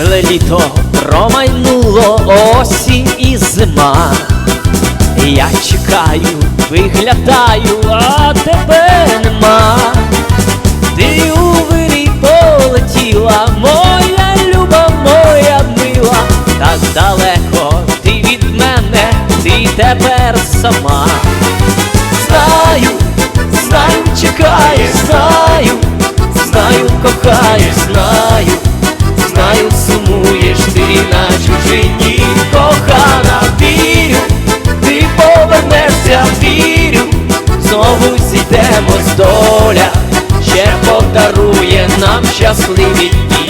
Тепле літо промайнуло осінь і зима. Я чекаю, виглядаю, а тебе нема. Ти у вирій полетіла, моя люба, моя мила, так далеко ти від мене, ти тепер сама. Чужині, кохана, вірю, ти повернешся, вірю, знову зійдемо з доля, ще подарує нам щасливі дні.